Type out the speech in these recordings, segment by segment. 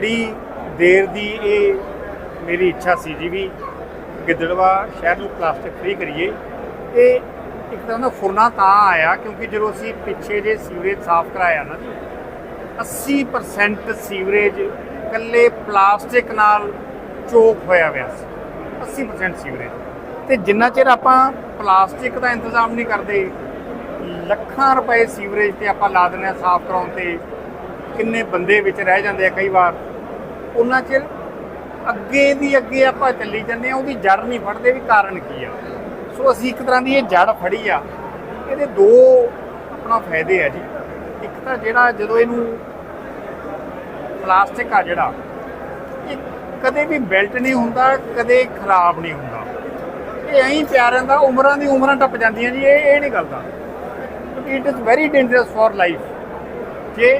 ਬੜੀ ਦੇਰ ਦੀ ਇਹ ਮੇਰੀ ਇੱਛਾ ਸੀ ਜੀ ਵੀ ਗਿੱਦੜਵਾ ਸ਼ਹਿਰ ਨੂੰ ਪਲਾਸਟਿਕ ਫ੍ਰੀ ਕਰੀਏ। ਇਹ ਇੱਕ ਤਰ੍ਹਾਂ ਦਾ ਫੁਰਨਾ ਤਾਂ ਆਇਆ ਕਿਉਂਕਿ ਜਦੋਂ ਅਸੀਂ ਪਿੱਛੇ ਜੇ ਸੀਵਰੇਜ ਸਾਫ਼ ਕਰਾਇਆ ਨਾ ਜੀ 80% ਸੀਵਰੇਜ ਇਕੱਲੇ ਪਲਾਸਟਿਕ ਨਾਲ ਚੋਕ ਹੋਇਆ ਹੋਇਆ ਸੀ 80% ਸੀਵਰੇਜ। ਤੇ ਜਿੰਨਾ ਚਿਰ ਆਪਾਂ ਪਲਾਸਟਿਕ ਦਾ ਇੰਤਜ਼ਾਮ ਨਹੀਂ ਕਰਦੇ, ਲੱਖਾਂ ਰੁਪਏ ਸੀਵਰੇਜ ਤੇ ਆਪਾਂ ਲਾ ਦਿੰਦੇ ਹਾਂ ਸਾਫ਼ ਕਰਾਉਣ ਤੇ, ਕਿੰਨੇ ਬੰਦੇ ਵਿੱਚ ਰਹਿ ਜਾਂਦੇ ਆ ਕਈ ਵਾਰ। ਉਹਨਾਂ ਚਿਰ ਅੱਗੇ ਦੀ ਅੱਗੇ ਆਪਾਂ ਚੱਲੀ ਜਾਂਦੇ ਆ ਉਹਦੀ ਜੜ ਨਹੀਂ ਫੜਦੇ ਵੀ ਕਾਰਨ ਕੀ ਆ। ਸੋ ਅਸੀਂ ਇੱਕ ਤਰ੍ਹਾਂ ਦੀ ਇਹ ਜੜ ਫੜੀ ਆ। ਇਹਦੇ ਦੋ ਆਪਣਾ ਫਾਇਦੇ ਆ ਜੀ। ਇੱਕ ਤਾਂ ਜਿਹੜਾ ਜਦੋਂ ਇਹਨੂੰ ਪਲਾਸਟਿਕ ਆ ਜਿਹੜਾ, ਇਹ ਕਦੇ ਵੀ ਬੈਲਟ ਨਹੀਂ ਹੁੰਦਾ, ਕਦੇ ਖਰਾਬ ਨਹੀਂ ਹੁੰਦਾ। ਇਹ ਐਂ ਪਿਆ ਰਹਿੰਦਾ ਉਮਰਾਂ ਦੀ ਉਮਰਾਂ ਟੱਪ ਜਾਂਦੀਆਂ ਜੀ, ਇਹ ਇਹ ਨਹੀਂ ਕਰਦਾ it is very dangerous for life ਜੇ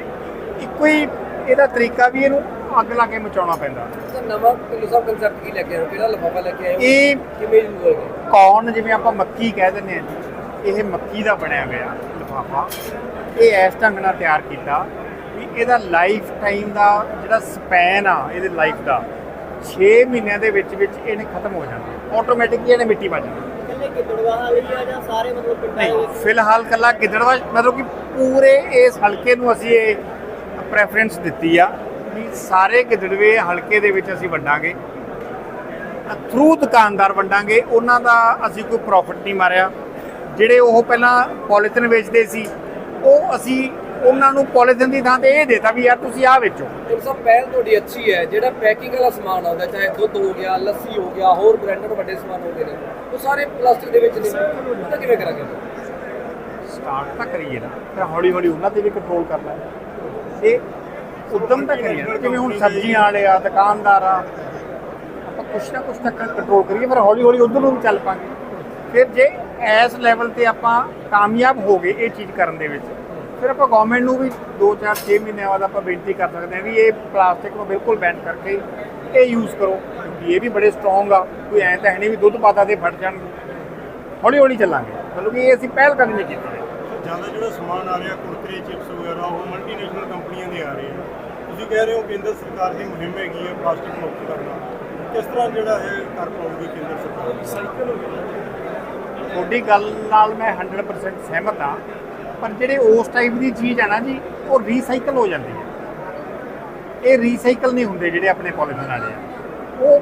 ਇੱਕੋ ਹੀ ਇਹਦਾ ਤਰੀਕਾ ਵੀ ਇਹਨੂੰ ਅੱਗ ਲਾ ਕੇ ਮਚਾਉਣਾ ਪੈਂਦਾ। ਸਰ ਨਵਾਂ ਕਿਲੋ ਸਾਹਿਬ ਕੰਸੈਪਟ ਕੀ ਲੈ ਕੇ ਆਏ ਹੋ? ਕਿਹੜਾ ਲਫਾਫਾ ਲੈ ਕੇ ਆਏ ਹੋ? ਇਹ ਕਿਵੇਂ ਯੂਜ਼ ਹੋਏਗਾ ਕੌਰਨ ਜਿਵੇਂ ਆਪਾਂ ਮੱਕੀ ਕਹਿ ਦਿੰਦੇ ਆ ਜੀ ਇਹ ਮੱਕੀ ਦਾ ਬਣਿਆ ਹੋਇਆ ਲਿਫਾਫਾ। ਇਹ ਇਸ ਢੰਗ ਨਾਲ ਤਿਆਰ ਕੀਤਾ ਵੀ ਇਹਦਾ ਲਾਈਫ ਟਾਈਮ ਦਾ ਜਿਹੜਾ ਸਪੈਨ ਆ ਇਹਦੇ ਲਾਈਫ ਦਾ 6 ਮਹੀਨਿਆਂ ਦੇ ਵਿੱਚ ਵਿੱਚ ਇਹਨੇ ਖਤਮ ਹੋ ਜਾਣਾ। ਆਟੋਮੈਟਿਕਲੀ ਇਹਨੇ ਮਿੱਟੀ ਵੱਜ ਜਾਣੀ। ਇਕੱਲੇ ਗਿੱਦੜਵਾ ਵਾਲੀ ਆ ਜਾਂ ਸਾਰੇ ਮਤਲਬ ਪਿੰਡਾਂ ਦੇ ਨਹੀਂ ਵਿੱਚ? ਫਿਲਹਾਲ ਕੱਲਾ ਗਿੱਦੜਵਾ ਮਤਲਬ ਕਿ ਪੂਰੇ ਇਸ ਹਲਕੇ ਨੂੰ ਅਸੀਂ ਇਹ ਪ੍ਰੈਫਰੈਂਸ ਦਿੱਤੀ ਆ। ਵੀ ਸਾਰੇ ਗਿੱਦੜਵੇ ਹਲਕੇ ਦੇ ਵਿੱਚ ਅਸੀਂ ਵੰਡਾਂਗੇ। ਥਰੂ ਦੁਕਾਨਦਾਰ ਵੰਡਾਂਗੇ। ਉਹਨਾਂ ਦਾ ਅਸੀਂ ਕੋਈ ਪ੍ਰੋਫਿਟ ਨਹੀਂ ਮਾਰਿਆ। ਜਿਹੜੇ ਉਹ ਪਹਿਲਾਂ ਪੋਲੀਥਿਨ ਵੇਚਦੇ ਸੀ ਉਹ ਅਸੀਂ ਉਹਨਾਂ ਨੂੰ ਪੋਲੀਥਿਨ ਦੀ ਥਾਂ ਤੇ ਇਹ ਦੇਤਾ ਵੀ ਯਾਰ ਤੁਸੀਂ ਆਹ ਵੇਚੋ। ਕਿਲੋ ਸਾਹਿਬ ਪਹਿਲ ਤੁਹਾਡੀ ਅੱਛੀ ਹੈ। ਜਿਹੜਾ ਪੈਕਿੰਗ ਵਾਲਾ ਸਮਾਨ ਆਉਂਦਾ ਚਾਹੇ ਦੁੱਧ ਹੋ ਗਿਆ ਲੱਸੀ ਹੋ ਗਿਆ ਹੋਰ ਬ੍ਰਾਂਡਡ ਵੱਡੇ ਸਮਾਨ ਹੁੰਦੇ ਨੇ ਉਹ ਸਾਰੇ ਪਲਾਸਟਿਕ ਦੇ ਵਿੱਚ ਨੇ। ਉਹਦਾ ਕਿਵੇਂ ਕਰਾਂਗੇ? ਸਟਾਰਟ ਤਾਂ ਕਰੀਏ ਨਾ। ਫਿਰ ਹੌਲੀ ਹੌਲੀ ਉਹਨਾਂ ਤੇ ਵੀ ਕੰਟਰੋਲ ਕਰਨਾ। ਇਹ ਉਦਮ ਤਾਂ ਕਰੀਏ ਜਿਵੇਂ ਹੁਣ ਸਬਜ਼ੀਆਂ ਵਾਲੇ ਆ, ਦੁਕਾਨਦਾਰ ਆ, ਆਪਾਂ ਕੁਛ ਨਾ ਕੁਛ ਤਾਂ ਕੰਟਰੋਲ ਕਰੀਏ, ਫਿਰ ਹੌਲੀ ਹੌਲੀ ਉਧਰ ਨੂੰ ਵੀ ਚੱਲ ਪਾਂਗੇ। ਫਿਰ ਜੇ ਇਸ ਲੈਵਲ ਤੇ ਆਪਾਂ ਕਾਮਯਾਬ ਹੋ ਗਏ ਇਹ ਚੀਜ਼ ਕਰਨ ਦੇ ਵਿੱਚ, ਫਿਰ ਆਪਾਂ ਗਵਰਨਮੈਂਟ ਨੂੰ ਵੀ 2 4 6 ਮਹੀਨਿਆਂ ਬਾਅਦ ਆਪਾਂ ਬੇਨਤੀ ਕਰ ਸਕਦੇ ਹਾਂ ਵੀ ਇਹ ਪਲਾਸਟਿਕ ਨੂੰ ਬਿਲਕੁਲ ਬੈਨ ਕਰਕੇ ਇਹ ਯੂਜ਼ ਕਰੋ। ਇਹ ਵੀ ਬੜੇ ਸਟਰੋਂਗ ਆ, ਕੋਈ ਐਂ ਤਾਂ ਹੈ ਨਹੀਂ ਵੀ ਦੁੱਧ ਪਾਤਾ ਤੇ ਫਟ ਜਾਣਗੇ। ਹੌਲੀ ਹੌਲੀ ਚੱਲਾਂਗੇ। ਮਤਲਬ ਕਿ ਇਹ ਅਸੀਂ ਪਹਿਲ ਕਦਮੀ ਕੀਤੀ ਹੈ ਜ਼ਿਆਦਾ ਜਿਹੜਾ ਸਮਾਨ ਆ ਰਿਹਾ, ਕੁਰਕਰੇ, ਚਿਪਸ ਵਗੈਰਾ, ਉਹ ਮਲਟੀਨੈਸ਼ਨਲ ਕੰਪਨੀਆਂ ਦੇ ਆ ਰਹੇ ਆ। ਤੁਸੀਂ ਕਹਿ ਰਹੇ ਹੋ ਕੇਂਦਰ ਸਰਕਾਰ ਦੀ ਮੁਹਿੰਮ ਹੈਗੀ ਹੈ ਪਲਾਸਟਿਕ ਮੁਕਤ ਕਰਨਾ ਕਿਸ ਤਰ੍ਹਾਂ ਜਿਹੜਾ ਇਹ ਕਰ ਪਾਉਗੀ ਕੇਂਦਰ ਸਰਕਾਰ? ਸਾਈਕਲ ਤੁਹਾਡੀ ਗੱਲ ਨਾਲ ਮੈਂ 100% ਸਹਿਮਤ ਹਾਂ ਪਰ ਜਿਹੜੇ ਉਸ ਟਾਈਪ ਦੀ ਚੀਜ਼ ਹੈ ਨਾ ਜੀ ਉਹ ਰੀਸਾਈਕਲ ਹੋ ਜਾਂਦੀ ਹੈ। ਇਹ ਰੀਸਾਈਕਲ ਨਹੀਂ ਹੁੰਦੇ ਜਿਹੜੇ ਆਪਣੇ ਪੋਲੀਥਿਨ ਵਾਲੇ ਆ। ਉਹ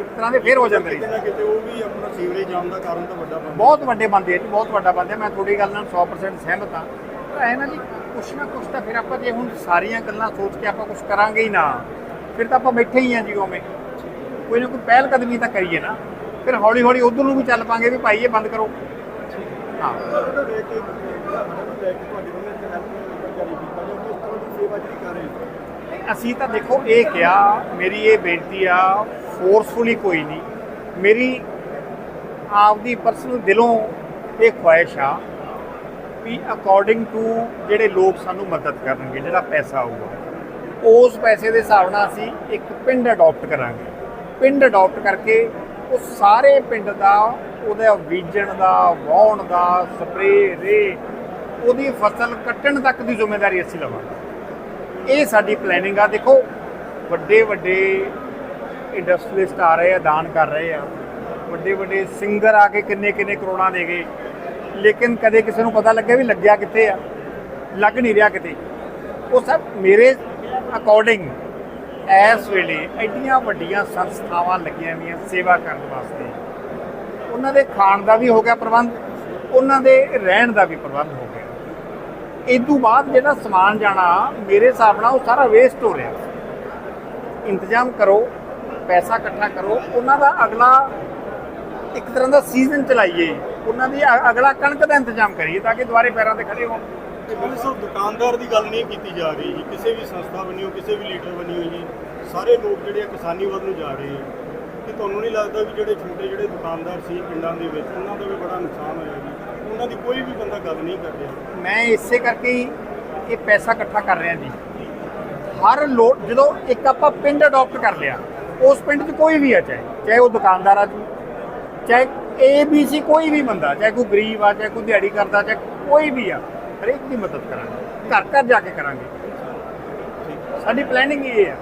ਇੱਕ ਤਰ੍ਹਾਂ ਦੇ ਫੇਰ ਹੋ ਜਾਂਦੇ ਨੇ। ਕਿਤੇ ਉਹ ਵੀ ਆਪਣਾ ਸੀਵਰੇਜ ਜਾਮ ਦਾ ਕਾਰਨ ਤਾਂ ਵੱਡਾ ਬਹੁਤ ਵੱਡੇ ਬੰਦੇ ਆ ਜੀ ਬਹੁਤ ਵੱਡਾ ਬੰਦੇ ਆ। ਮੈਂ ਤੁਹਾਡੀ ਗੱਲ ਨਾਲ 100% ਸਹਿਮਤ ਹਾਂ। ਪਰ ਐ ਨਾ ਜੀ ਕੁਛ ਨਾ ਕੁਛ ਤਾਂ ਫਿਰ ਆਪਾਂ ਜੇ ਹੁਣ ਸਾਰੀਆਂ ਗੱਲਾਂ ਸੋਚ ਕੇ ਆਪਾਂ ਕੁਛ ਕਰਾਂਗੇ ਹੀ ਨਾ, ਫਿਰ ਤਾਂ ਆਪਾਂ ਬੈਠੇ ਹੀ ਆ ਜੀ ਉਵੇਂ। ਕੋਈ ਨਾ ਕੋਈ ਪਹਿਲ ਕਦਮੀ ਤਾਂ ਕਰੀਏ ਨਾ। ਫਿਰ ਹੌਲੀ ਹੌਲੀ ਉਧਰ ਨੂੰ ਵੀ ਚੱਲ ਪਾਂਗੇ ਵੀ ਭਾਈ ਇਹ ਬੰਦ ਕਰੋ। ਹਾਂ। ਅਸੀਂ ਤਾਂ ਦੇਖੋ, ਇਹ ਕਿਹਾ, ਮੇਰੀ ਇਹ ਬੇਨਤੀ ਆ ਫੋਰਸਫੁਲੀ ਕੋਈ ਨਹੀਂ। ਮੇਰੀ ਆਪਦੀ ਪਰਸਨਲ ਦਿਲੋਂ ਇਹ ਖੁਆਇਸ਼ ਆ ਵੀ ਅਕੋਰਡਿੰਗ ਟੂ ਜਿਹੜੇ ਲੋਕ ਸਾਨੂੰ ਮਦਦ ਕਰਨਗੇ, ਜਿਹੜਾ ਪੈਸਾ ਆਊਗਾ, ਉਸ ਪੈਸੇ ਦੇ ਹਿਸਾਬ ਨਾਲ ਅਸੀਂ ਇੱਕ ਪਿੰਡ ਅਡਾਪਟ ਕਰਾਂਗੇ। ਪਿੰਡ ਅਡਾਪਟ ਕਰਕੇ ਉਹ ਸਾਰੇ ਪਿੰਡ ਦਾ, ਉਹਦਾ ਬੀਜਣ ਦਾ ਵਾਉਣ ਦਾ ਸਪਰੇਅ ਰੇ ਉਹਦੀ ਫਸਲ ਕੱਟਣ ਤੱਕ ਦੀ ਜ਼ਿੰਮੇਵਾਰੀ ਅਸੀਂ ਲਵਾਂਗੇ। ਇਹ ਸਾਡੀ ਪਲੈਨਿੰਗ ਆ। ਦੇਖੋ, ਵੱਡੇ ਵੱਡੇ ਇੰਡਸਟਰੀਲਿਸਟ ਆ ਰਹੇ ਆ, ਦਾਨ ਕਰ ਰਹੇ ਆ। ਵੱਡੇ ਵੱਡੇ ਸਿੰਗਰ ਆ ਕੇ ਕਿੰਨੇ ਕਿੰਨੇ ਕਰੋੜਾਂ ਦੇ ਗਏ। ਲੇਕਿਨ ਕਦੇ ਕਿਸੇ ਨੂੰ ਪਤਾ ਲੱਗਿਆ ਵੀ ਲੱਗਿਆ ਕਿੱਥੇ ਆ, ਲੱਗ ਨਹੀਂ ਰਿਹਾ ਕਿਤੇ। ਉਹ ਸਭ ਮੇਰੇ ਅਕੋਰਡਿੰਗ ਇਸ ਵੇਲੇ ਐਡੀਆਂ ਵੱਡੀਆਂ ਸੰਸਥਾਵਾਂ ਲੱਗੀਆਂ ਹੋਈਆਂ ਸੇਵਾ ਕਰਨ ਵਾਸਤੇ। ਉਹਨਾਂ ਦੇ ਖਾਣ ਦਾ ਵੀ ਹੋ ਗਿਆ ਪ੍ਰਬੰਧ, ਉਹਨਾਂ ਦੇ ਰਹਿਣ ਦਾ ਵੀ ਪ੍ਰਬੰਧ ਹੋ ਗਿਆ। ਇਸ ਤੋਂ ਬਾਅਦ ਜਿਹੜਾ ਸਮਾਨ ਜਾਣਾ, ਮੇਰੇ ਹਿਸਾਬ ਨਾਲ ਉਹ ਸਾਰਾ ਵੇਸਟ ਹੋ ਰਿਹਾ। ਇੰਤਜ਼ਾਮ ਕਰੋ, ਪੈਸਾ ਇਕੱਠਾ ਕਰੋ, ਉਹਨਾਂ ਦਾ ਅਗਲਾ ਇੱਕ ਤਰ੍ਹਾਂ ਦਾ ਸੀਜ਼ਨ ਚਲਾਈਏ। ਉਹਨਾਂ ਦੀ ਅ- ਅਗਲਾ ਕਣਕ ਦਾ ਇੰਤਜ਼ਾਮ ਕਰੀਏ ਤਾਂ ਕਿ ਦੁਬਾਰੇ ਪੈਰਾਂ ਤੇ ਖੜੇ ਹੋਣ। ਤੇ ਮੈਨੂੰ ਸਿਰਫ ਦੁਕਾਨਦਾਰ ਦੀ ਗੱਲ ਨਹੀਂ ਕੀਤੀ ਜਾ ਰਹੀ ਜੀ। ਕਿਸੇ ਵੀ ਸੰਸਥਾ ਬਣੀ ਹੋ ਕਿਸੇ ਵੀ ਲੀਡਰ ਬਣੀ ਹੋ ਜੀ ਸਾਰੇ ਲੋਕ ਜਿਹੜੇ ਆ ਕਿਸਾਨੀ ਵੱਲ ਨੂੰ ਜਾ ਰਹੇ ਆ। ਕਿ ਤੁਹਾਨੂੰ ਨਹੀਂ ਲੱਗਦਾ ਵੀ ਜਿਹੜੇ ਛੋਟੇ ਜਿਹੜੇ ਦੁਕਾਨਦਾਰ ਸੀ ਪਿੰਡਾਂ ਦੇ ਵਿੱਚ ਉਹਨਾਂ ਦਾ ਵੀ ਬੜਾ ਨੁਕਸਾਨ ਹੋਇਆ ਜੀ? ਉਹਨਾਂ ਦੀ ਕੋਈ ਵੀ ਬੰਦਾ ਗੱਲ ਨਹੀਂ ਕਰ ਰਿਹਾ ਮੈਂ ਇਸੇ ਕਰਕੇ ਹੀ ਇਹ ਪੈਸਾ ਇਕੱਠਾ ਕਰ ਰਿਹਾ ਜੀ। ਹਰ ਲੋਕ ਜਦੋਂ ਇੱਕ ਆਪਾਂ ਪਿੰਡ ਅਡਾਪਟ ਕਰ ਲਿਆ ਉਸ ਪਿੰਡ 'ਚ ਕੋਈ ਵੀ ਆ ਚਾਹੇ ਚਾਹੇ ਉਹ ਦੁਕਾਨਦਾਰ ਆ ਜੀ ਚਾਹੇ ਏ ਬੀ ਸੀ ਕੋਈ ਵੀ ਬੰਦਾ, ਚਾਹੇ ਕੋਈ ਗਰੀਬ ਆ, ਚਾਹੇ ਕੋਈ ਦਿਹਾੜੀ ਕਰਦਾ, ਚਾਹੇ ਕੋਈ ਵੀ ਆ, ਹਰੇਕ ਦੀ ਮਦਦ ਕਰਾਂਗੇ। ਘਰ ਘਰ ਜਾ ਕੇ ਕਰਾਂਗੇ। ਸਾਡੀ ਪਲੈਨਿੰਗ ਇਹ ਆ।